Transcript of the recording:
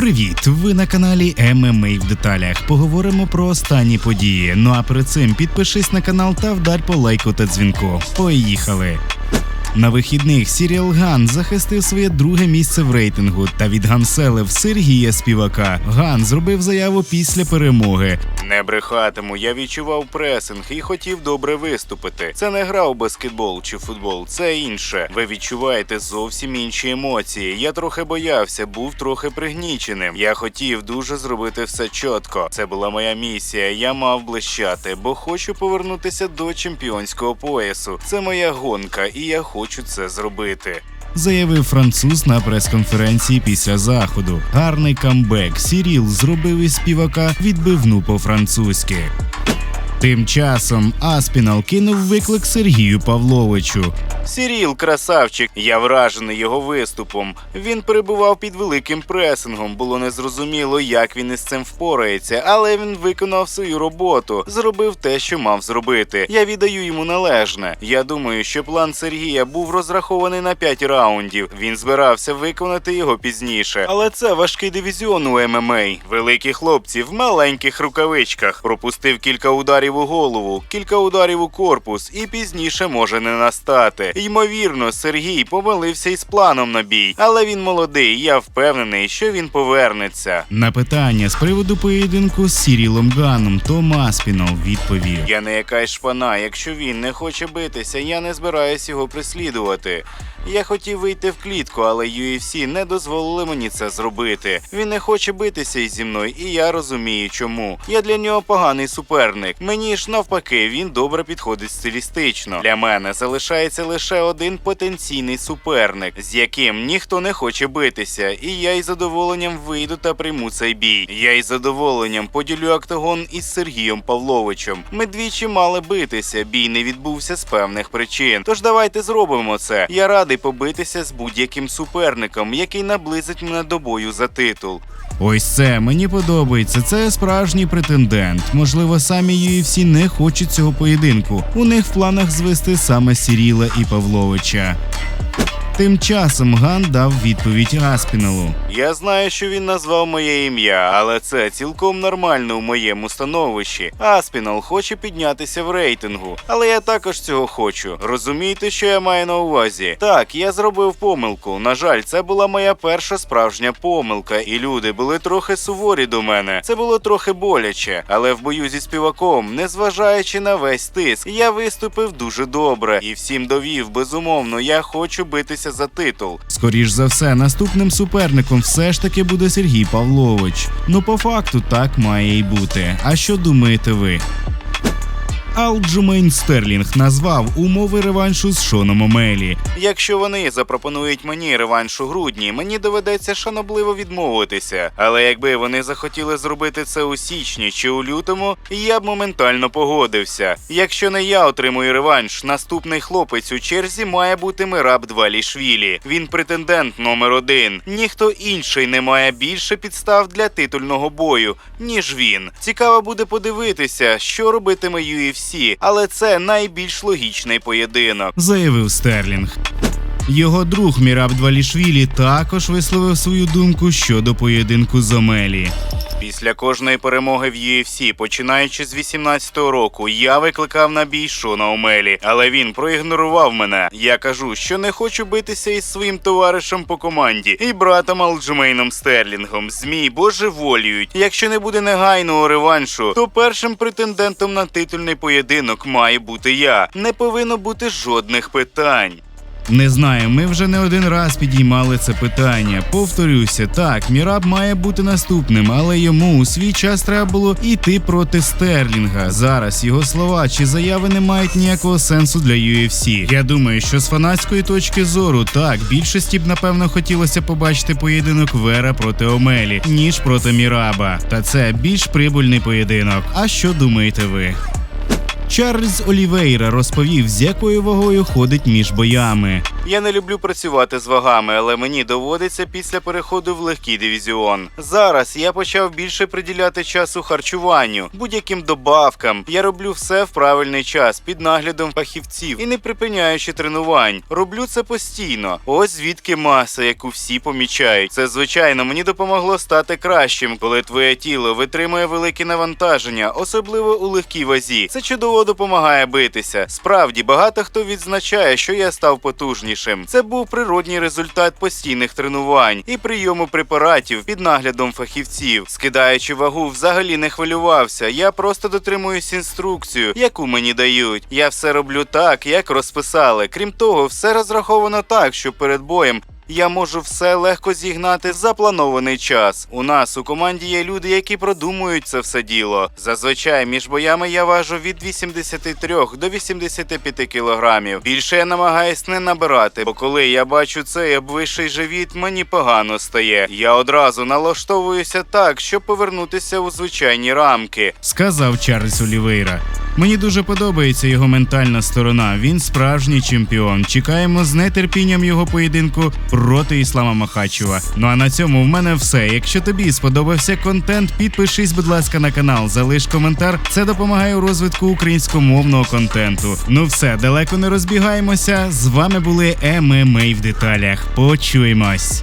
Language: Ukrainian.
Привіт! Ви на каналі ММА в деталях. Поговоримо про останні події. Ну а перед цим підпишись на канал та вдарь по лайку та дзвінку. Поїхали! На вихідних Сіріал Ган захистив своє друге місце в рейтингу та відганселив Сергія Співака. Ган зробив заяву після перемоги. Не брехатиму, я відчував пресинг і хотів добре виступити. Це не гра у баскетбол чи футбол, це інше. Ви відчуваєте зовсім інші емоції. Я трохи боявся, був трохи пригніченим. Я хотів дуже зробити все чітко. Це була моя місія. Я мав блищати, бо хочу повернутися до чемпіонського поясу. Це моя гонка, і я хочу це зробити. Заявив француз на прес-конференції після заходу. Гарний камбек. Сіріл зробив із співака відбивну по-французьки. Тим часом Аспінал кинув виклик Сергію Павловичу. Сіріл, красавчик, я вражений його виступом. Він перебував під великим пресингом. Було незрозуміло, як він із цим впорається, але він виконав свою роботу, зробив те, що мав зробити. Я віддаю йому належне. Я думаю, що план Сергія був розрахований на 5 раундів. Він збирався виконати його пізніше. Але це важкий дивізіон у ММА. Великі хлопці в маленьких рукавичках. Пропустив кілька ударів у голову, кілька ударів у корпус, і пізніше може не настати. Ймовірно, Сергій помилився із планом на бій, але він молодий. Я впевнений, що він повернеться. На питання з приводу поєдинку з Сірілом Ганом Том Аспінал відповів. Я не якась шпана. Якщо він не хоче битися, я не збираюсь його прислідувати. Я хотів вийти в клітку, але UFC не дозволили мені це зробити. Він не хоче битися із зі мною, і я розумію, чому. Я для нього поганий суперник. Мені ж навпаки, він добре підходить стилістично. Для мене залишається лише один потенційний суперник, з яким ніхто не хоче битися, і я із задоволенням вийду та прийму цей бій. Я із задоволенням поділю октагон із Сергієм Павловичем. Ми двічі мали битися. Бій не відбувся з певних причин. Тож давайте зробимо це. Я радий побитися з будь-яким суперником, який наблизить мене до бою за титул. Ось це мені подобається. Це справжній претендент. Можливо, самі UFC не хочуть цього поєдинку. У них в планах звести саме Сіріла і Павловича. Тим часом Ган дав відповідь Аспіналу. Я знаю, що він назвав моє ім'я, але це цілком нормально у моєму становищі. Аспінал хоче піднятися в рейтингу, але я також цього хочу. Розумієте, що я маю на увазі? Так, я зробив помилку. На жаль, це була моя перша справжня помилка, і люди були трохи суворі до мене. Це було трохи боляче, але в бою зі співаком, незважаючи на весь тиск, я виступив дуже добре і всім довів. Безумовно, я хочу битися за титул. Скоріш за все, наступним суперником все ж таки буде Сергій Павлович. Ну, по факту, так має й бути. А що думаєте ви? Алджумейн Стерлінг назвав умови реваншу з Шоном Омелі. Якщо вони запропонують мені реванш у грудні, мені доведеться шанобливо відмовитися. Але якби вони захотіли зробити це у січні чи у лютому, я б моментально погодився. Якщо не я отримую реванш, наступний хлопець у черзі має бути Мираб Двалішвілі. Він претендент номер один. Ніхто інший не має більше підстав для титульного бою, ніж він. Цікаво буде подивитися, що робитиме UFC, але це найбільш логічний поєдинок. заявив Стерлінг. Його друг Міраб Двалішвілі також висловив свою думку щодо поєдинку з Омелі. Після кожної перемоги в UFC, починаючи з 18-го року, я викликав на бій Шона Омелі, але він проігнорував мене. Я кажу, що не хочу битися із своїм товаришем по команді і братом Алджмейном Стерлінгом. Змій божеволіють. Якщо не буде негайного реваншу, то першим претендентом на титульний поєдинок має бути я. Не повинно бути жодних питань. Не знаю, ми вже не один раз підіймали це питання. Повторюся, так, Міраб має бути наступним, але йому у свій час треба було йти проти Стерлінга. Зараз його слова чи заяви не мають ніякого сенсу для UFC. Я думаю, що з фанатської точки зору так більшості б напевно хотілося побачити поєдинок Вера проти Омелі, ніж проти Міраба. Та це більш прибульний поєдинок. А що думаєте ви? Чарльз Олівейра розповів, з якою вагою ходить між боями. Я не люблю працювати з вагами, але мені доводиться після переходу в легкий дивізіон. Зараз я почав більше приділяти часу харчуванню, будь-яким добавкам. Я роблю все в правильний час під наглядом фахівців і не припиняючи тренувань. Роблю це постійно. Ось звідки маса, яку всі помічають. Це звичайно мені допомогло стати кращим, коли твоє тіло витримує великі навантаження, особливо у легкій вазі. Це чудово допомагає битися. Справді багато хто відзначає, що я став потужнішим. Це був природній результат постійних тренувань і прийому препаратів під наглядом фахівців. Скидаючи вагу, взагалі не хвилювався. Я просто дотримуюсь інструкцію, яку мені дають. Я все роблю так, як розписали. Крім того, все розраховано так, що перед боєм я можу все легко зігнати за планований час. У нас у команді є люди, які продумують це все діло. Зазвичай між боями я важу від 83 до 85 кілограмів. Більше я намагаюсь не набирати, бо коли я бачу цей обвищий живіт, мені погано стає. Я одразу налаштовуюся так, щоб повернутися у звичайні рамки. сказав Чарльз Олівейра. Мені дуже подобається його ментальна сторона. Він справжній чемпіон. Чекаємо з нетерпінням його поєдинку проти Іслама Махачева. Ну а на цьому в мене все. Якщо тобі сподобався контент, підпишись, будь ласка, на канал, залиш коментар. Це допомагає у розвитку українськомовного контенту. Ну все, далеко не розбігаємося. З вами були ММА в деталях. Почуємось.